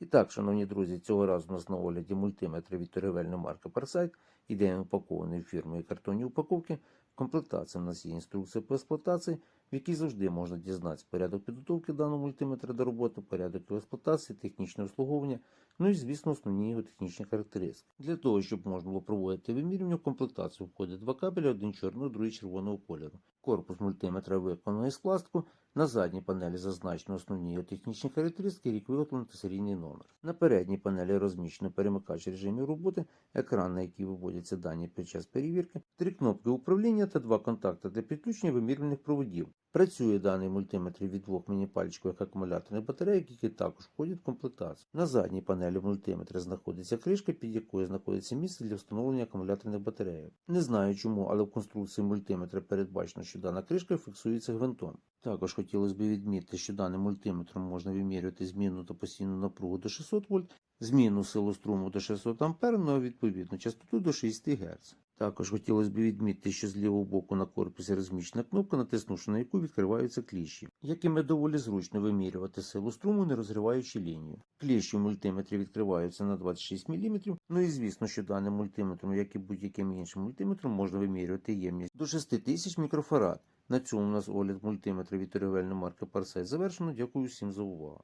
І так, шановні друзі, цього разу нас на огляді мультиметри від торгівельної марки Parsight. Ідея упакованої фірмою картонні упаковки. В комплектації у нас є інструкція по експлуатації, в якій завжди можна дізнатися порядок підготовки даного мультиметра до роботи, порядок експлуатації, технічне обслуговування, ну і, звісно, основні його технічні характеристики. Для того, щоб можна було проводити вимірювання, в комплектацію входить два кабеля, один чорного, другий червоного кольору. Корпус мультиметра виконаний з пластику. На задній панелі зазначено основні його технічні характеристики, рік виготовлення та серійний номер. На передній панелі розміщено перемикач режимів роботи, екран, на який виводяться дані під час перевірки, три кнопки управління та два контакти для підключення вимірювальних проводів. Працює даний мультиметр від двох міні-пальчикових акумуляторних батарейок, які також входять в комплектацію. На задній панелі мультиметра знаходиться кришка, під якою знаходиться місце для встановлення акумуляторних батареїв. Не знаю чому, але в конструкції мультиметра передбачено, що дана кришка фіксується гвинтом. Також хотілося б відмітити, що даним мультиметром можна вимірювати змінну та постійну напругу до 600 вольт, змінну силу струму до 600 А, ну а відповідно частоту до 60 Гц. Також хотілося б відмітити, що з лівого боку на корпусі розміщена кнопка, натиснувши на яку відкриваються кліщі, якими доволі зручно вимірювати силу струму, не розриваючи лінію. Кліщі в мультиметрі відкриваються на 26 мм, ну і звісно, що даним мультиметром, як і будь-яким іншим мультиметром, можна вимірювати ємність до 6000 мікрофарад. На цьому у нас огляд мультиметра від торгівельної марки Parsight завершено. Дякую всім за увагу.